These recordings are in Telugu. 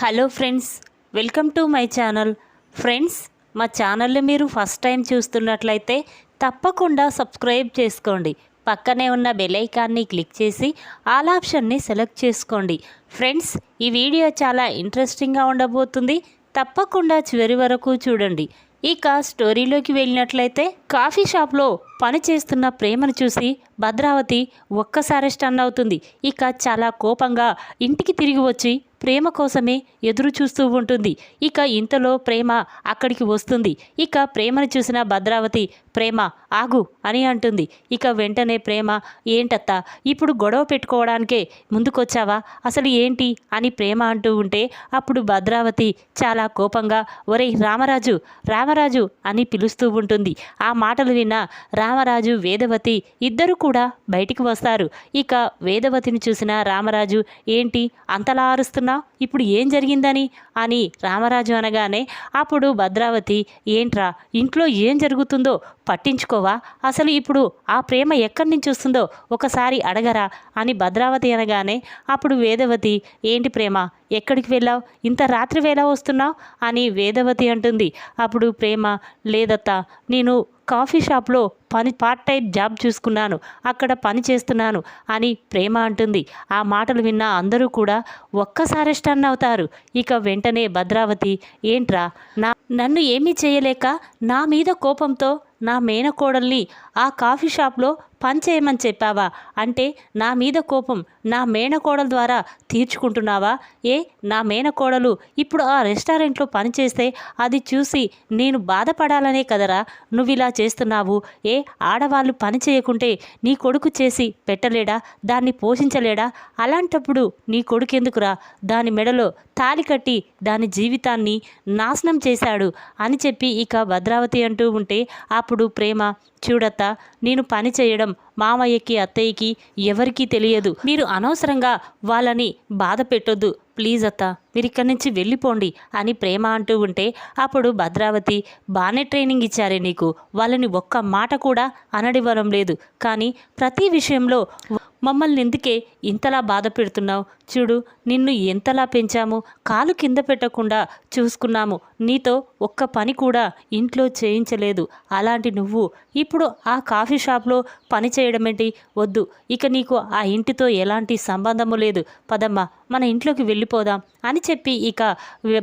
Hello friends welcome to my channel. Friends మా ఛానల్ని మీరు ఫస్ట్ టైం చూస్తున్నట్లయితే తప్పకుండా సబ్స్క్రైబ్ చేసుకోండి. పక్కనే ఉన్న బెలైకాన్ని క్లిక్ చేసి ఆల్ ఆప్షన్ని సెలెక్ట్ చేసుకోండి. ఫ్రెండ్స్ ఈ వీడియో చాలా ఇంట్రెస్టింగ్గా ఉండబోతుంది. తప్పకుండా చివరి వరకు చూడండి. ఇక స్టోరీలోకి వెళ్ళినట్లయితే కాఫీ షాప్లో పని చేస్తున్న ప్రేమను చూసి భద్రావతి ఒక్కసారి స్టన్ అవుతుంది. ఇక చాలా కోపంగా ఇంటికి తిరిగి వచ్చి ప్రేమ కోసమే ఎదురు చూస్తూ ఉంటుంది. ఇక ఇంతలో ప్రేమ అక్కడికి వస్తుంది. ఇక ప్రేమను చూసిన భద్రావతి ప్రేమ ఆగు అని అంటుంది. ఇక వెంటనే ప్రేమ ఏంటత్తా ఇప్పుడు గొడవ పెట్టుకోవడానికే ముందుకొచ్చావా? అసలు ఏంటి? అని ప్రేమ అంటూ ఉంటే అప్పుడు భద్రావతి చాలా కోపంగా ఒరేయ్ రామరాజు రామరాజు అని పిలుస్తూ ఉంటుంది. ఆ మాటలు విన్న రామరాజు వేదవతి ఇద్దరు కూడా బయటికి వస్తారు. ఇక వేదవతిని చూసిన రామరాజు ఏంటి? అంతలా అరుస్తున్నావు ఇప్పుడు ఏం జరిగిందని? అని రామరాజు అనగానే అప్పుడు భద్రావతి ఏంట్రా ఇంట్లో ఏం జరుగుతుందో పట్టించుకోవా? అసలు ఇప్పుడు ఆ ప్రేమ ఎక్కడి నుంచి వస్తుందో ఒకసారి అడగరా? అని భద్రావతి అనగానే అప్పుడు వేదవతి ఏంటి ప్రేమ? ఎక్కడికి వెళ్ళావు? ఇంత రాత్రి వేళ వస్తున్నావు? అని వేదవతి అంటుంది. అప్పుడు ప్రేమ లేదత్తా నేను కాఫీ షాప్లో పని పార్ట్ టైం జాబ్ చూసుకున్నాను అక్కడ పని చేస్తున్నాను అని ప్రేమ అంటుంది. ఆ మాటలు విన్న అందరూ కూడా ఒక్కసారి స్టన్ అవుతారు. ఇక వెంటనే భద్రావతి ఏంట్రా నా నన్ను ఏమీ చేయలేక నా మీద కోపంతో నా మేనకోడల్ని ఆ కాఫీ షాప్లో పని చేయమని చెప్పావా? అంటే నా మీద కోపం నా మేనకోడల ద్వారా తీర్చుకుంటున్నావా? ఏ నా మేనకోడలు ఇప్పుడు ఆ రెస్టారెంట్లో పనిచేస్తే అది చూసి నేను బాధపడాలనే కదరా? నువ్వు ఇలా చేస్తున్నావు. ఏ ఆడవాళ్ళు పని చేయకుంటే నీ కొడుకు చేసి పెట్టలేడా? దాన్ని పోషించలేడా? అలాంటప్పుడు నీ కొడుకెందుకురా? దాని మెడలో తాలి కట్టి దాని జీవితాన్ని నాశనం చేశాడు అని చెప్పి ఇక భద్రావతి అంటూ ఉంటే అప్పుడు ప్రేమ చూడత్త నేను పని చేయడం మామయ్యకి అత్తయ్యకి ఎవరికీ తెలియదు. మీరు అనవసరంగా వాళ్ళని బాధ పెట్టొద్దు. ప్లీజ్ అత్త మీరు ఇక్కడి నుంచి వెళ్ళిపోండి అని ప్రేమ అంటూ ఉంటే అప్పుడు భద్రావతి బాగానే ట్రైనింగ్ ఇచ్చారే నీకు. వాళ్ళని ఒక్క మాట కూడా అనడివ్వడం లేదు. కానీ ప్రతి విషయంలో మమ్మల్ని ఎందుకే ఇంతలా బాధ పెడుతున్నావు? చూడు నిన్ను ఎంతలా పెంచాము కాలు కింద పెట్టకుండా చూసుకున్నాము. నీతో ఒక్క పని కూడా ఇంట్లో చేయించలేదు. అలాంటి నువ్వు ఇప్పుడు ఆ కాఫీ షాప్లో పని చేయడం వద్దు. ఇక నీకు ఆ ఇంటితో ఎలాంటి సంబంధము లేదు. పదమ్మా మన ఇంట్లోకి వెళ్ళిపోదాం అని చెప్పి ఇక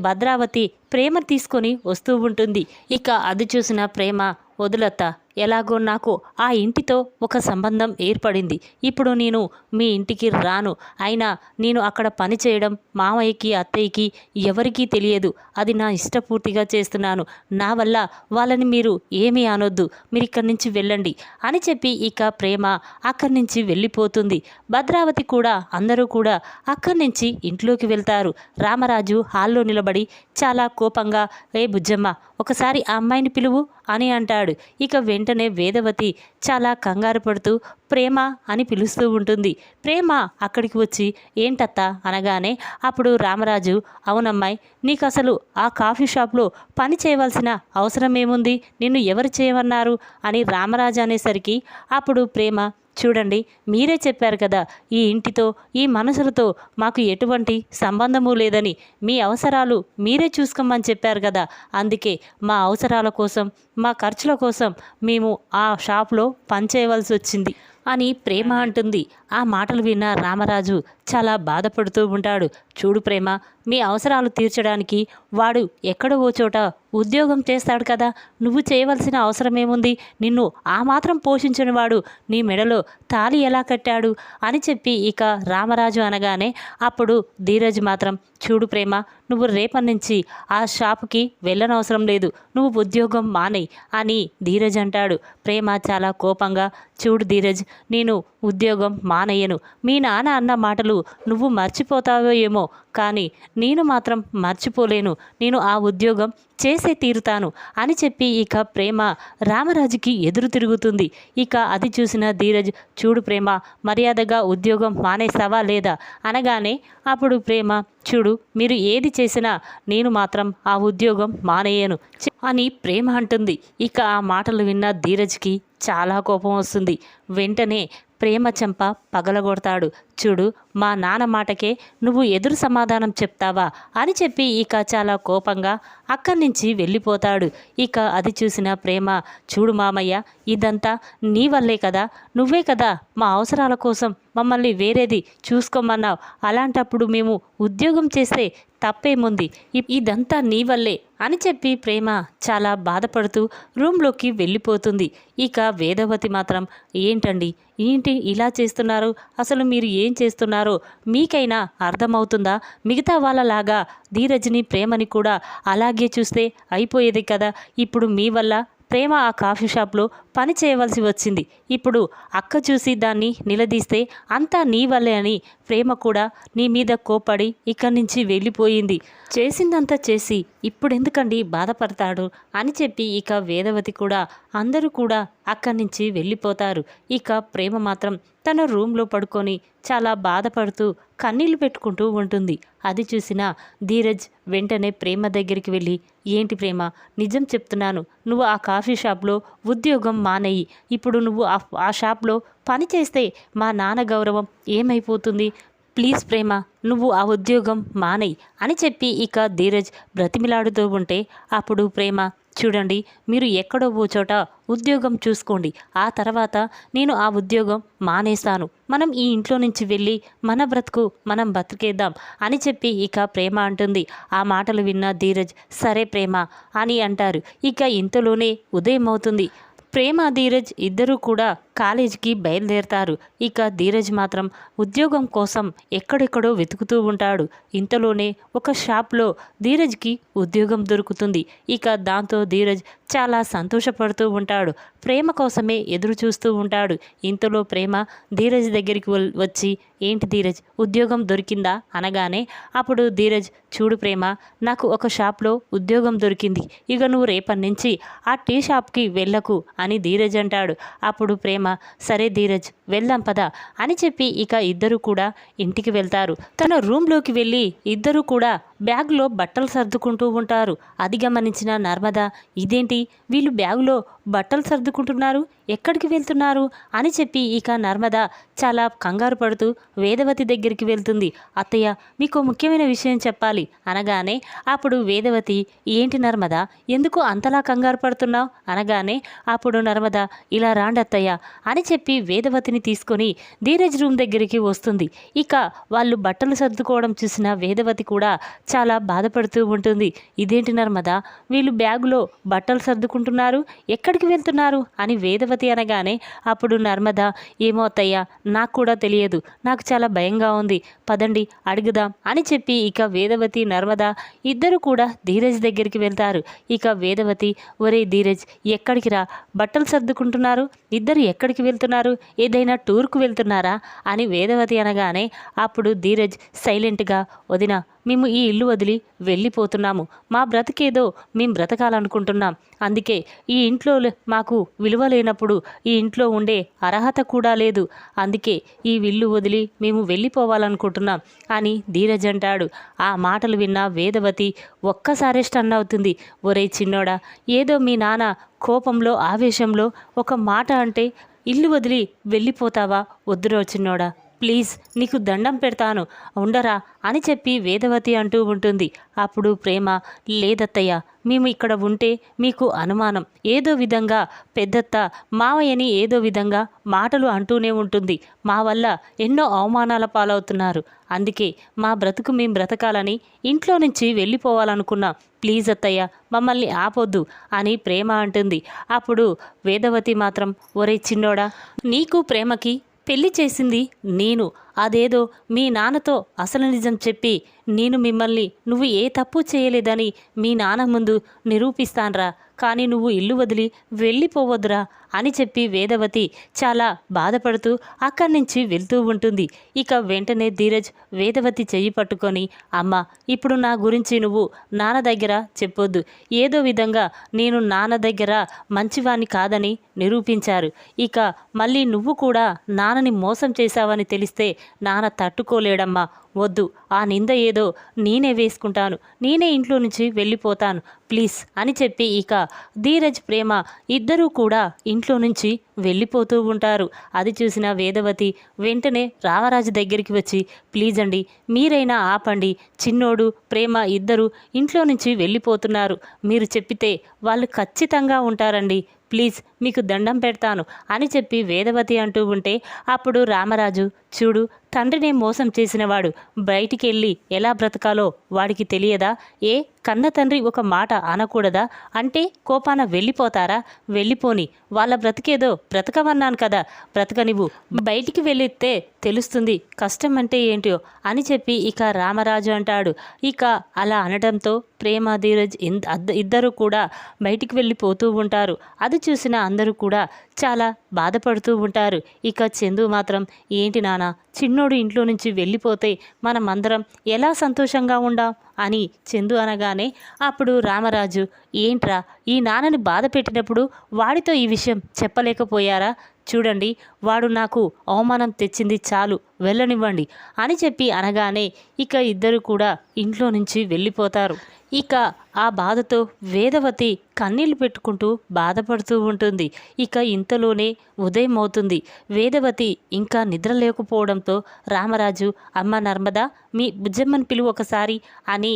భద్రావతి ప్రేమ తీసుకొని వస్తూ ఉంటుంది. ఇక అది చూసిన ప్రేమ వదులత్త ఎలాగో నాకు ఆ ఇంటితో ఒక సంబంధం ఏర్పడింది. ఇప్పుడు నేను మీ ఇంటికి రాను. అయినా నేను అక్కడ పని చేయడం మామయ్యకి అత్తయ్యకి ఎవరికీ తెలియదు. అది నా ఇష్టపూర్తిగా చేస్తున్నాను. నా వల్ల వాళ్ళని మీరు ఏమీ అనొద్దు. మీరు ఇక్కడి నుంచి వెళ్ళండి అని చెప్పి ఇక ప్రేమ అక్కడి నుంచి వెళ్ళిపోతుంది. భద్రావతి కూడా అందరూ కూడా అక్కడి నుంచి ఇంట్లోకి వెళ్తారు. రామరాజు హాల్లో నిలబడి చాలా కోపంగా ఏ బుజ్జమ్మ ఒకసారి ఆ అమ్మాయిని పిలువు. అని అంటాడు. ఇక వెంటనే వేదవతి చాలా కంగారు పడుతూ ప్రేమ అని పిలుస్తూ ఉంటుంది. ప్రేమ అక్కడికి వచ్చి ఏంటత్తా? అనగానే అప్పుడు రామరాజు అవునమ్మాయి నీకు అసలు ఆ కాఫీ షాప్లో పని చేయవలసిన అవసరం ఏముంది నిన్ను ఎవరు చేయమన్నారు? అని రామరాజు అనేసరికి అప్పుడు ప్రేమ చూడండి మీరే చెప్పారు కదా ఈ ఇంటితో ఈ మనసులతో మాకు ఎటువంటి సంబంధము లేదని మీ అవసరాలు మీరే చూసుకోమని చెప్పారు కదా అందుకే మా అవసరాల కోసం మా ఖర్చుల కోసం మేము ఆ షాప్లో పనిచేయవలసి వచ్చింది అని ప్రేమ అంటుంది. ఆ మాటలు విన్న రామరాజు చాలా బాధపడుతూ ఉంటాడు. చూడు ప్రేమ మీ అవసరాలు తీర్చడానికి వాడు ఎక్కడో ఓ చోట ఉద్యోగం చేస్తాడు కదా. నువ్వు చేయవలసిన అవసరం ఏముంది నిన్ను ఆ మాత్రం పోషించిన వాడు నీ మెడలో తాలి ఎలా కట్టాడు? అని చెప్పి ఇక రామరాజు అనగానే అప్పుడు ధీరజ్ మాత్రం చూడు ప్రేమ నువ్వు రేపటి నుంచి ఆ షాపుకి వెళ్ళనవసరం లేదు. నువ్వు ఉద్యోగం మానేయ్ అని ధీరజ్ అంటాడు. ప్రేమ చాలా కోపంగా చూడు ధీరజ్ నేను ఉద్యోగం మానయ్యను మీ నాన్న అన్న మాటలు నువ్వు మర్చిపోతావో ఏమో కానీ నేను మాత్రం మర్చిపోలేను. నేను ఆ ఉద్యోగం చేసే తీరుతాను అని చెప్పి ఇక ప్రేమ రామరాజుకి ఎదురు తిరుగుతుంది. ఇక అది చూసిన ధీరజ్ చూడు ప్రేమ మర్యాదగా ఉద్యోగం మానేస్తావా లేదా? అనగానే అప్పుడు ప్రేమ చూడు మీరు ఏది చేసినా నేను మాత్రం ఆ ఉద్యోగం మానేయను అని ప్రేమ అంటుంది. ఇక ఆ మాటలు విన్న ధీరజ్కి చాలా కోపం వస్తుంది. వెంటనే ప్రేమ చెంప పగలగొడతాడు. చూడు మా నాన్న మాటకే నువ్వు ఎదురు సమాధానం చెప్తావా అని చెప్పి ఇక చాలా కోపంగా అక్కడి నుంచి వెళ్ళిపోతాడు. ఇక అది చూసిన ప్రేమ చూడు మామయ్య ఇదంతా నీ వల్లే కదా నువ్వే కదా మా అవసరాల కోసం మమ్మల్ని వేరేది చూసుకోమన్నావు. అలాంటప్పుడు మేము ఉద్యోగం చేస్తే తప్పేముంది? ఇదంతా నీ వల్లే అని చెప్పి ప్రేమ చాలా బాధపడుతూ రూమ్లోకి వెళ్ళిపోతుంది. ఇక వేదవతి మాత్రం ఏంటండి? ఏంటి ఇలా చేస్తున్నారు? అసలు మీరు ఏం చేస్తున్నారో మీకైనా అర్థమవుతుందా? మిగతా వాళ్ళలాగా ధీరజ్ని ప్రేమని కూడా అలాగే చూస్తే అయిపోయేది కదా? ఇప్పుడు మీ వల్ల ప్రేమ ఆ కాఫీ షాప్లో పని చేయవలసి వచ్చింది. ఇప్పుడు అక్క చూసి దాన్ని నిలదీస్తే అంతా నీ వల్లే అని ప్రేమ కూడా నీ మీద కోపడి ఇక్కడి నుంచి వెళ్ళిపోయింది. చేసిందంతా చేసి ఇప్పుడు ఎందుకండి బాధపడతాడు అని చెప్పి ఇక వేదవతి కూడా అందరూ కూడా అక్కడి నుంచి వెళ్ళిపోతారు. ఇక ప్రేమ మాత్రం తన రూమ్లో పడుకొని చాలా బాధపడుతూ కన్నీళ్ళు పెట్టుకుంటూ ఉంటుంది. అది చూసిన ధీరజ్ వెంటనే ప్రేమ దగ్గరికి వెళ్ళి ఏంటి ప్రేమ? నిజం చెప్తున్నాను. నువ్వు ఆ కాఫీ షాప్లో ఉద్యోగం మానేయి. ఇప్పుడు నువ్వు ఆ ఆ షాప్లో పని చేస్తే మా నాన్న గౌరవం ఏమైపోతుంది? ప్లీజ్ ప్రేమ నువ్వు ఆ ఉద్యోగం మానేయి అని చెప్పి ఇక ధీరజ్ బ్రతిమిలాడుతూ ఉంటే అప్పుడు ప్రేమ చూడండి మీరు ఎక్కడో ఓ చోట ఉద్యోగం చూసుకోండి ఆ తర్వాత నేను ఆ ఉద్యోగం మానేస్తాను మనం ఈ ఇంట్లో నుంచి వెళ్ళి మన బ్రతుకు మనం బతికేద్దాం అని చెప్పి ఇక ప్రేమ అంటుంది. ఆ మాటలు విన్న ధీరజ్ సరే ప్రేమ అని అంటారు. ఇక ఇంతలోనే ఉదయం అవుతుంది ప్రేమ ధీరజ్ ఇద్దరూ కూడా కాలేజీకి బయలుదేరతారు. ఇక ధీరజ్ మాత్రం ఉద్యోగం కోసం ఎక్కడెక్కడో వెతుకుతూ ఉంటాడు. ఇంతలోనే ఒక షాప్లో ధీరజ్కి ఉద్యోగం దొరుకుతుంది. ఇక దాంతో ధీరజ్ చాలా సంతోషపడుతూ ఉంటాడు. ప్రేమ కోసమే ఎదురు చూస్తూ ఉంటాడు. ఇంతలో ప్రేమ ధీరజ్ దగ్గరికి వచ్చి ఏంటి ధీరజ్ ఉద్యోగం దొరికిందా? అనగానే అప్పుడు ధీరజ్ చూడు ప్రేమ నాకు ఒక షాప్లో ఉద్యోగం దొరికింది. ఇక నువ్వు రేపటి నుంచి ఆ టీ షాప్కి వెళ్ళకు అని ధీరజ్ అంటాడు. అప్పుడు ప్రేమ సరే ధీరజ్ వెళ్దాం పదా అని చెప్పి ఇక ఇద్దరు కూడా ఇంటికి వెళ్తారు. తన రూమ్లోకి వెళ్ళి ఇద్దరు కూడా బ్యాగ్లో బట్టలు సర్దుకుంటూ ఉంటారు. అది గమనించిన నర్మద ఇదేంటి? వీళ్ళు బ్యాగులో బట్టలు సర్దుకుంటున్నారు? ఎక్కడికి వెళ్తున్నారు? అని చెప్పి ఇక నర్మద చాలా కంగారు పడుతూ వేదవతి దగ్గరికి వెళ్తుంది. అత్తయ్య మీకు ముఖ్యమైన విషయం చెప్పాలి అనగానే అప్పుడు వేదవతి ఏంటి నర్మద ఎందుకు అంతలా కంగారు పడుతున్నావు? అనగానే అప్పుడు నర్మద ఇలా రాండి అత్తయ్య అని చెప్పి వేదవతిని తీసుకొని ధీరజ్ రూమ్ దగ్గరికి వస్తుంది. ఇక వాళ్ళు బట్టలు సర్దుకోవడం చూసిన వేదవతి కూడా చాలా బాధపడుతూ ఉంటుంది. ఇదేంటి నర్మద? వీళ్ళు బ్యాగులో బట్టలు సర్దుకుంటున్నారు. ఎక్కడికి వెళ్తున్నారు? అని వేదవతి అనగానే అప్పుడు నర్మద ఏమో అత్తయ్య నాకు కూడా తెలియదు. నాకు చాలా భయంగా ఉంది. పదండి అడుగుదాం అని చెప్పి ఇక వేదవతి నర్మద ఇద్దరు కూడా ధీరజ్ దగ్గరికి వెళ్తారు. ఇక వేదవతి ఒరే ధీరజ్ ఎక్కడికి రా? బట్టలు సర్దుకుంటున్నారు? ఇద్దరు ఎక్కడికి వెళ్తున్నారు? ఏదైనా టూర్కు వెళ్తున్నారా? అని వేదవతి అనగానే అప్పుడు ధీరజ్ సైలెంట్గా వదిన మేము ఈ ఇల్లు వదిలి వెళ్ళిపోతున్నాము. మా బ్రతికేదో మేము బ్రతకాలనుకుంటున్నాం. అందుకే ఈ ఇంట్లో మాకు విలువ లేనప్పుడు ఈ ఇంట్లో ఉండే అర్హత కూడా లేదు. అందుకే ఈ ఇల్లు వదిలి మేము వెళ్ళిపోవాలనుకుంటున్నాం అని ధీరజ్ అంటాడు. ఆ మాటలు విన్న వేదవతి ఒక్కసారే స్టన్ అవుతుంది. ఒరే చిన్నోడా ఏదో మీ నాన్న కోపంలో ఆవేశంలో ఒక మాట అంటే ఇల్లు వదిలి వెళ్ళిపోతావా? వద్దురో చిన్నోడా. ప్లీజ్ నీకు దండం పెడతాను ఉండరా అని చెప్పి వేదవతి అంటూ ఉంటుంది. అప్పుడు ప్రేమ లేదత్తయ్య మేము ఇక్కడ ఉంటే మీకు అనుమానం. ఏదో విధంగా పెద్దత్త మావయ్యని ఏదో విధంగా మాటలు అంటూనే ఉంటుంది. మా వల్ల ఎన్నో అవమానాల పాలవుతున్నారు. అందుకే మా బ్రతుకు మేం బ్రతకాలని ఇంట్లో నుంచి వెళ్ళిపోవాలనుకున్నాం. ప్లీజ్ అత్తయ్య మమ్మల్ని ఆపొద్దు అని ప్రేమ అంటుంది. అప్పుడు వేదవతి మాత్రం ఒరే చిన్నోడా నీకు ప్రేమకి పెళ్ళి చేసింది నేను. అదేదో మీ నాన్నతో అసలు నిజం చెప్పి నేను మిమ్మల్ని నువ్వు ఏ తప్పు చేయలేదని మీ నాన్న ముందు నిరూపిస్తాన్రా. కానీ నువ్వు ఇల్లు వదిలి వెళ్ళిపోవద్దురా అని చెప్పి వేదవతి చాలా బాధపడుతూ అక్కడి నుంచి వెళ్తూ ఉంటుంది. ఇక వెంటనే ధీరజ్ వేదవతి చెయ్యి పట్టుకొని అమ్మ ఇప్పుడు నా గురించి నువ్వు నాన్న దగ్గర చెప్పొద్దు. ఏదో విధంగా నేను నాన్న దగ్గర మంచివాణ్ణి కాదని నిరూపించారు. ఇక మళ్ళీ నువ్వు కూడా నాన్నని మోసం చేశావని తెలిస్తే నాన్న తట్టుకోలేడమ్మా. వద్దు. ఆ నింద ఏదో నేనే వేసుకుంటాను. నేనే ఇంట్లో నుంచి వెళ్ళిపోతాను. ప్లీజ్ అని చెప్పి ఇక ధీరజ్ ప్రేమ ఇద్దరూ కూడా ఇంట్లో నుంచి వెళ్ళిపోతూ ఉంటారు. అది చూసిన వేదవతి వెంటనే రామరాజు దగ్గరికి వచ్చి ప్లీజ్ అండి మీరైనా ఆపండి. చిన్నోడు ప్రేమ ఇద్దరు ఇంట్లో నుంచి వెళ్ళిపోతున్నారు. మీరు చెప్పితే వాళ్ళు ఖచ్చితంగా ఉంటారండి. ప్లీజ్ మీకు దండం పెడతాను అని చెప్పి వేదవతి అంటూ ఉంటే అప్పుడు రామరాజు చూడు తండ్రిని మోసం చేసినవాడు బయటికి వెళ్ళి ఎలా బ్రతకాలో వాడికి తెలియదా? ఏ కన్న తండ్రి ఒక మాట అనకూడదా? అంటే కోపాన వెళ్ళిపోతారా? వెళ్ళిపోని. వాళ్ళ బ్రతికేదో బ్రతకమన్నాను కదా. బ్రతకనివ్వు బయటికి వెళ్ళితే తెలుస్తుంది కష్టం అంటే ఏంటో అని చెప్పి ఇక రామరాజు అంటాడు. ఇక అలా అనడంతో ప్రేమ ధీరజ్ ఇన్- అద్ద- ఇద్దరు కూడా బయటికి వెళ్ళిపోతూ ఉంటారు. అది చూసిన అందరూ కూడా చాలా బాధపడుతూ ఉంటారు. ఇక చందు మాత్రం ఏంటి నాన్న చిన్నోడు ఇంట్లో నుంచి వెళ్ళిపోతే మనమందరం ఎలా సంతోషంగా ఉండాం? అని చందు అనగానే అప్పుడు రామరాజు ఏంట్రా ఈ నాన్నని బాధ పెట్టినప్పుడు వాడితో ఈ విషయం చెప్పలేకపోయారా? చూడండి వాడు నాకు అవమానం తెచ్చింది చాలు వెళ్ళనివ్వండి అని చెప్పి అనగానే ఇక ఇద్దరు కూడా ఇంట్లో నుంచి వెళ్ళిపోతారు. ఇక ఆ బాధతో వేదవతి కన్నీళ్ళు పెట్టుకుంటూ బాధపడుతూ ఉంటుంది. ఇక ఇంతలోనే ఉదయం అవుతుంది వేదవతి ఇంకా నిద్ర లేకపోవడంతో రామరాజు అమ్మ నర్మదా మీ బుజ్జమ్మని పిలువు ఒకసారి అని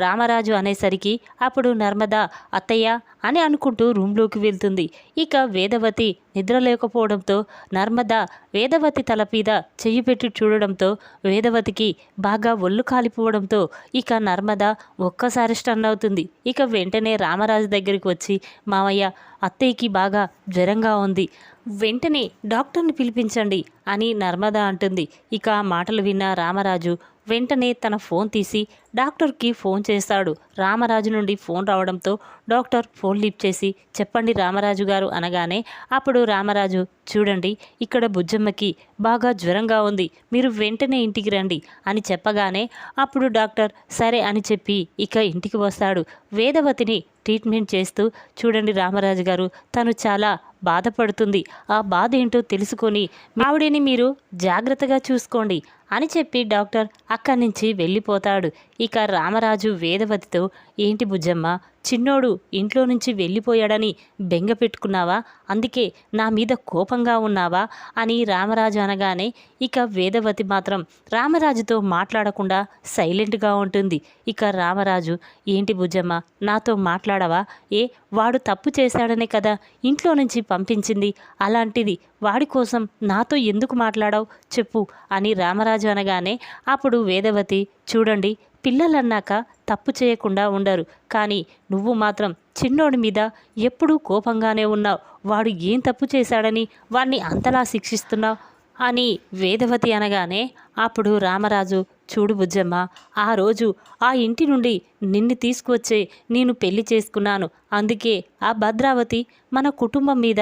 రామరాజు అనేసరికి అప్పుడు నర్మదా అత్తయ్య అని అనుకుంటూ రూమ్లోకి వెళ్తుంది. ఇక వేదవతి నిద్ర లేకపోవడంతో నర్మదా వేదవతి తల మీద చెయ్యి పెట్టి చూడడంతో వేదవతికి బాగా ఒళ్ళు కాలిపోవడంతో ఇక నర్మద ఒక్కసారి స్టన్ అవుతుంది. ఇక వెంటనే రామరాజు దగ్గరికి వచ్చి మామయ్య అత్తయ్యకి బాగా జ్వరంగా ఉంది. వెంటనే డాక్టర్ని పిలిపించండి అని నర్మదా అంటుంది. ఇక మాటలు విన్న రామరాజు వెంటనే తన ఫోన్ తీసి డాక్టర్కి ఫోన్ చేస్తాడు. రామరాజు నుండి ఫోన్ రావడంతో డాక్టర్ ఫోన్ లిఫ్ట్ చేసి చెప్పండి రామరాజు గారు అనగానే అప్పుడు రామరాజు చూడండి ఇక్కడ బుజ్జమ్మకి బాగా జ్వరంగా ఉంది. మీరు వెంటనే ఇంటికి రండి అని చెప్పగానే అప్పుడు డాక్టర్ సరే అని చెప్పి ఇక ఇంటికి వస్తాడు. వేదవతిని ట్రీట్మెంట్ చేస్తూ చూడండి రామరాజు గారు తను చాలా బాధపడుతుంది. ఆ బాధ ఏంటో తెలుసుకొని ఆవిడని మీరు జాగ్రత్తగా చూసుకోండి. అని చెప్పి డాక్టర్ అక్కడి నుంచి వెళ్ళిపోతాడు. ఇక రామరాజు వేదవతితో ఏంటి బుజ్జమ్మ చిన్నోడు ఇంట్లో నుంచి వెళ్ళిపోయాడని బెంగ పెట్టుకున్నావా? అందుకే నా మీద కోపంగా ఉన్నావా? అని రామరాజు అనగానే ఇక వేదవతి మాత్రం రామరాజుతో మాట్లాడకుండా సైలెంట్గా ఉంటుంది. ఇక రామరాజు ఏంటి బుజ్జమ్మ నాతో మాట్లాడవా? ఏ వాడు తప్పు చేశాడనే కదా ఇంట్లో నుంచి పంపించింది. అలాంటిది వాడి కోసం నాతో ఎందుకు మాట్లాడావు? చెప్పు అని రామరాజు అనగానే అప్పుడు వేదవతి చూడండి పిల్లలన్నాక తప్పు చేయకుండా ఉండరు. కానీ నువ్వు మాత్రం చిన్నోడి మీద ఎప్పుడూ కోపంగానే ఉన్నావు. వాడు ఏం తప్పు చేశాడని వాణ్ణి అంతలా శిక్షిస్తున్నావు? అని వేదవతి అనగానే అప్పుడు రామరాజు చూడు బుజ్జమ్మ ఆ రోజు ఆ ఇంటి నుండి నిన్ను తీసుకువచ్చే నేను పెళ్ళి చేసుకున్నాను. అందుకే ఆ భద్రావతి మన కుటుంబం మీద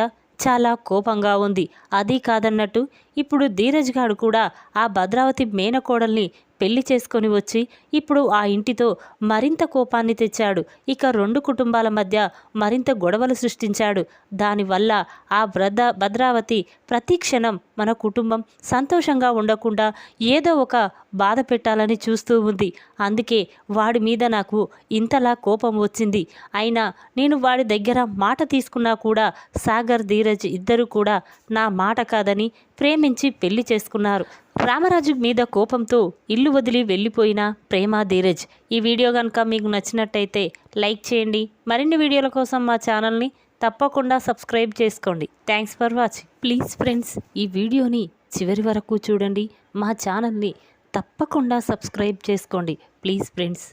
చాలా కోపంగా ఉంది. అది కాదన్నట్టు ఇప్పుడు ధీరజ్ గాడు కూడా ఆ భద్రావతి మేనకోడల్ని పెళ్ళి చేసుకొని వచ్చి ఇప్పుడు ఆ ఇంటితో మరింత కోపాన్ని తెచ్చాడు. ఇక రెండు కుటుంబాల మధ్య మరింత గొడవలు సృష్టించాడు. దానివల్ల ఆ భద్ర భద్రావతి ప్రతి క్షణం మన కుటుంబం సంతోషంగా ఉండకుండా ఏదో ఒక బాధ పెట్టాలని చూస్తూ ఉంది. అందుకే వాడి మీద నాకు ఇంతలా కోపం వచ్చింది. అయినా నేను వాడి దగ్గర మాట తీసుకున్నా కూడా సాగర్ ధీరజ్ ఇద్దరు కూడా నా మాట కాదని ప్రేమించి పెళ్ళి చేసుకున్నారు. రామరాజు మీద కోపంతో ఇల్లు వదిలి వెళ్ళిపోయిన ప్రేమ ధీరజ్. ఈ వీడియో కనుక మీకు నచ్చినట్టయితే లైక్ చేయండి. మరిన్ని వీడియోల కోసం మా ఛానల్ని తప్పకుండా సబ్స్క్రైబ్ చేసుకోండి. Thanks for watching. Please friends ఈ వీడియోని చివరి వరకు చూడండి. మా ఛానల్ని తప్పకుండా సబ్స్క్రైబ్ చేసుకోండి. Please friends.